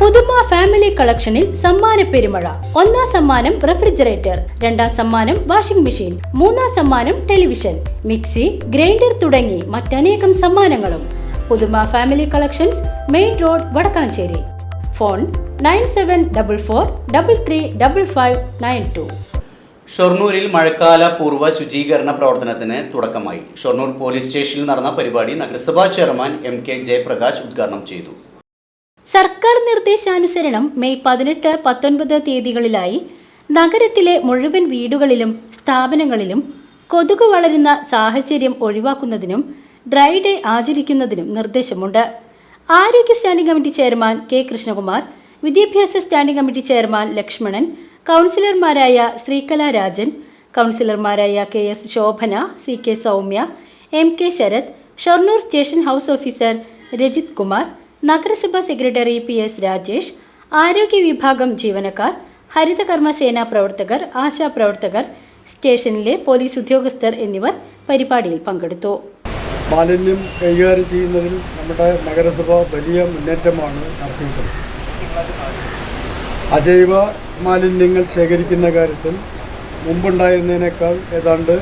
പുതുമ ഫാമിലി കളക്ഷനിൽ സമ്മാന പെരുമഴ. ഒന്നാം സമ്മാനം റെഫ്രിജറേറ്റർ രണ്ടാം സമ്മാനം വാഷിംഗ് മെഷീൻ മൂന്നാം സമ്മാനം ടെലിവിഷൻ മിക്സി ഗ്രൈൻഡർ തുടങ്ങി മറ്റനേകം സമ്മാനങ്ങളും. Puthuma family collections main road Vadakkanchery. Phone nine seven double four double three double five nine two. ഷൊർണൂരിൽ മഴക്കാല പൂർവ ശുചീകരണ പ്രവർത്തനത്തിന് തുടക്കമായി. ഷൊർണൂർ പോലീസ് സ്റ്റേഷനിൽ നടന്ന പരിപാടി നഗരസഭാ ചെയർമാൻ എം കെ ജയപ്രകാശ് ഉദ്ഘാടനം ചെയ്തു. സർക്കാർ നിർദ്ദേശാനുസരണം മെയ് പതിനെട്ട് പത്തൊൻപത് തീയതികളിലായി നഗരത്തിലെ മുഴുവൻ വീടുകളിലും സ്ഥാപനങ്ങളിലും കൊതുക് വളരുന്ന സാഹചര്യം ഒഴിവാക്കുന്നതിനും ഡ്രൈ ഡേ ആചരിക്കുന്നതിനും നിർദ്ദേശമുണ്ട്. ആരോഗ്യ standing committee chairman K Krishnakumar വിദ്യാഭ്യാസ സ്റ്റാൻഡിംഗ് കമ്മിറ്റി ചെയർമാൻ ലക്ഷ്മണൻ കൗൺസിലർമാരായ ശ്രീകല രാജൻ കൗൺസിലർമാരായ K S Shobhana C K Soumya M K Sarath Shoranur station house officer Rajith Kumar നഗരസഭാ സെക്രട്ടറി പി എസ് രാജേഷ് ആരോഗ്യ വിഭാഗം ജീവനക്കാർ ഹരിതകർമ്മ സേനാ പ്രവർത്തകർ ആശാപ്രവർത്തകർ സ്റ്റേഷനിലെ പോലീസ് ഉദ്യോഗസ്ഥർ എന്നിവർ പരിപാടിയിൽ പങ്കെടുത്തു. മാലിന്യം കൈകാര്യം ചെയ്യുന്നതിൽ നമ്മുടെ നഗരസഭ വലിയ മുന്നേറ്റമാണ് നടത്തിയിട്ടുള്ളത് അജൈവ മാലിന്യങ്ങൾ ശേഖരിക്കുന്ന കാര്യത്തിൽ മുമ്പുണ്ടായിരുന്നതിനേക്കാൾ ഏതാണ്ട്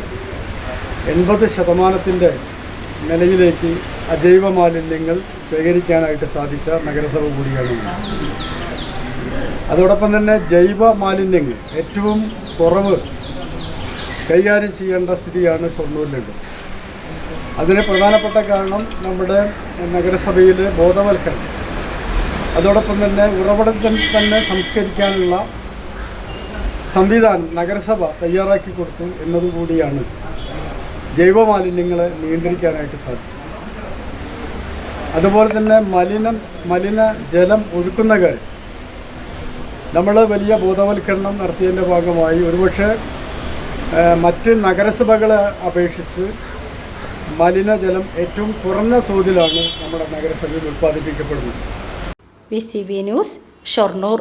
എൺപത് ശതമാനത്തിന്റെ നിലയിലേക്ക് അജൈവ മാലിന്യങ്ങൾ ശേഖരിക്കാനായിട്ട് സാധിച്ച നഗരസഭ കൂടിയാണ് അതോടൊപ്പം തന്നെ ജൈവ മാലിന്യങ്ങൾ ഏറ്റവും കുറവ് കൈകാര്യം ചെയ്യേണ്ട സ്ഥിതിയാണ് ഷൊർണൂരിലുണ്ട് അതിന് പ്രധാനപ്പെട്ട കാരണം നമ്മുടെ നഗരസഭയിലെ ബോധവൽക്കരണം. അതോടൊപ്പം തന്നെ ഉറവിടത്തിൽ തന്നെ സംസ്കരിക്കാനുള്ള സംവിധാനം നഗരസഭ തയ്യാറാക്കി കൊടുത്തു എന്നതുകൂടിയാണ് ജൈവ മാലിന്യങ്ങളെ നിയന്ത്രിക്കാനായിട്ട് സാധിക്കും അതുപോലെ തന്നെ മലിനം മലിന ജലം ഒഴുക്കുന്ന കാര്യം നമ്മൾ വലിയ ബോധവൽക്കരണം നടത്തിയതിന്റെ ഭാഗമായി ഒരുപക്ഷെ മറ്റ് നഗരസഭകളെ അപേക്ഷിച്ച് മലിനജലം ഏറ്റവും കുറഞ്ഞ തോതിലാണ് നമ്മുടെ നഗരസഭയിൽ ഉൽപ്പാദിപ്പിക്കപ്പെടുന്നത്. V C V news Shoranur.